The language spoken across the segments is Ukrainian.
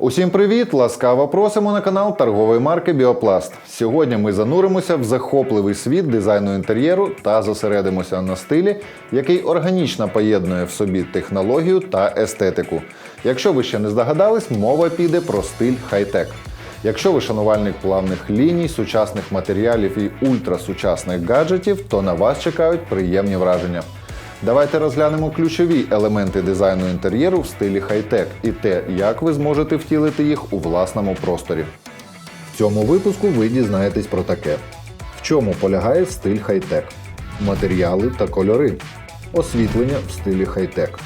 Усім привіт! Ласкаво просимо на канал торгової марки Біопласт. Сьогодні ми зануримося в захопливий світ дизайну інтер'єру та зосередимося на стилі, який органічно поєднує в собі технологію та естетику. Якщо ви ще не здогадались, мова піде про стиль хай-тек. Якщо ви шанувальник плавних ліній, сучасних матеріалів і ультрасучасних гаджетів, то на вас чекають приємні враження. Давайте розглянемо ключові елементи дизайну інтер'єру в стилі хай-тек і те, як ви зможете втілити їх у власному просторі. В цьому випуску ви дізнаєтесь про таке: в чому полягає стиль хай-тек, матеріали та кольори, освітлення в стилі хай-тек.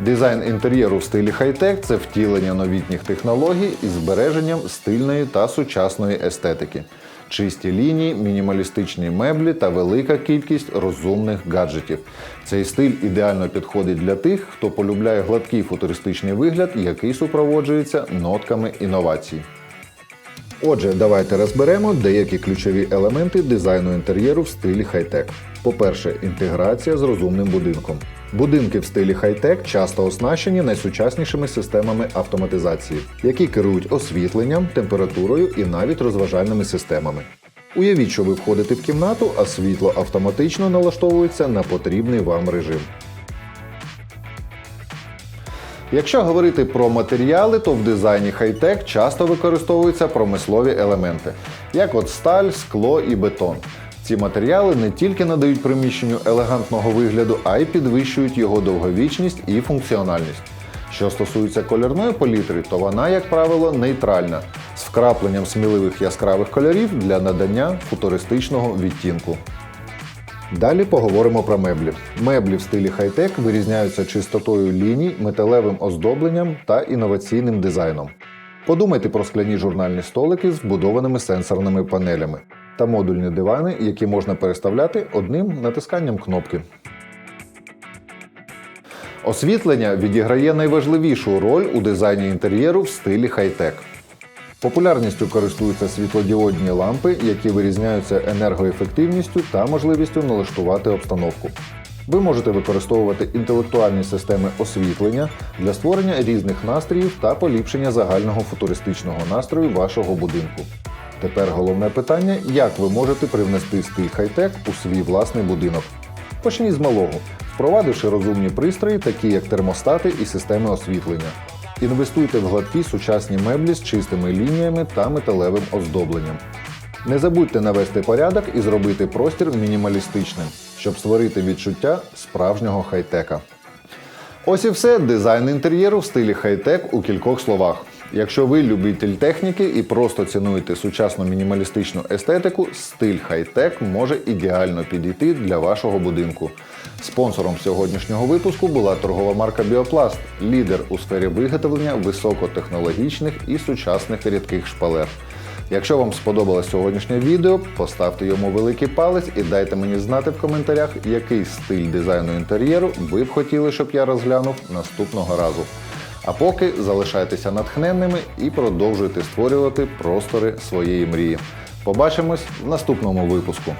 Дизайн інтер'єру в стилі хай-тек це втілення новітніх технологій із збереженням стильної та сучасної естетики, чисті лінії, мінімалістичні меблі та велика кількість розумних гаджетів. Цей стиль ідеально підходить для тих, хто полюбляє гладкий футуристичний вигляд, який супроводжується нотками інновацій. Отже, давайте розберемо деякі ключові елементи дизайну інтер'єру в стилі хай-тек. По-перше, інтеграція з розумним будинком. Будинки в стилі хай-тек часто оснащені найсучаснішими системами автоматизації, які керують освітленням, температурою і навіть розважальними системами. Уявіть, що ви входите в кімнату, а світло автоматично налаштовується на потрібний вам режим. Якщо говорити про матеріали, то в дизайні хай-тек часто використовуються промислові елементи, як от сталь, скло і бетон. Ці матеріали не тільки надають приміщенню елегантного вигляду, а й підвищують його довговічність і функціональність. Що стосується кольорної палітри, то вона, як правило, нейтральна, з вкрапленням сміливих яскравих кольорів для надання футуристичного відтінку. Далі поговоримо про меблі. Меблі в стилі хай-тек вирізняються чистотою ліній, металевим оздобленням та інноваційним дизайном. Подумайте про скляні журнальні столики з вбудованими сенсорними панелями та модульні дивани, які можна переставляти одним натисканням кнопки. Освітлення відіграє найважливішу роль у дизайні інтер'єру в стилі хай-тек. Популярністю користуються світлодіодні лампи, які вирізняються енергоефективністю та можливістю налаштувати обстановку. Ви можете використовувати інтелектуальні системи освітлення для створення різних настроїв та поліпшення загального футуристичного настрою вашого будинку. Тепер головне питання, як ви можете привнести стиль хай-тек у свій власний будинок. Почніть з малого, впровадивши розумні пристрої, такі як термостати і системи освітлення. Інвестуйте в гладкі сучасні меблі з чистими лініями та металевим оздобленням. Не забудьте навести порядок і зробити простір мінімалістичним, щоб створити відчуття справжнього хай-тека. Ось і все дизайн інтер'єру в стилі хай-тек у кількох словах. Якщо ви любитель техніки і просто цінуєте сучасну мінімалістичну естетику, стиль хай-тек може ідеально підійти для вашого будинку. Спонсором сьогоднішнього випуску була торгова марка Біопласт, лідер у сфері виготовлення високотехнологічних і сучасних рідких шпалер. Якщо вам сподобалось сьогоднішнє відео, поставте йому великий палець і дайте мені знати в коментарях, який стиль дизайну інтер'єру ви б хотіли, щоб я розглянув наступного разу. А поки залишайтеся натхненними і продовжуйте створювати простори своєї мрії. Побачимось в наступному випуску.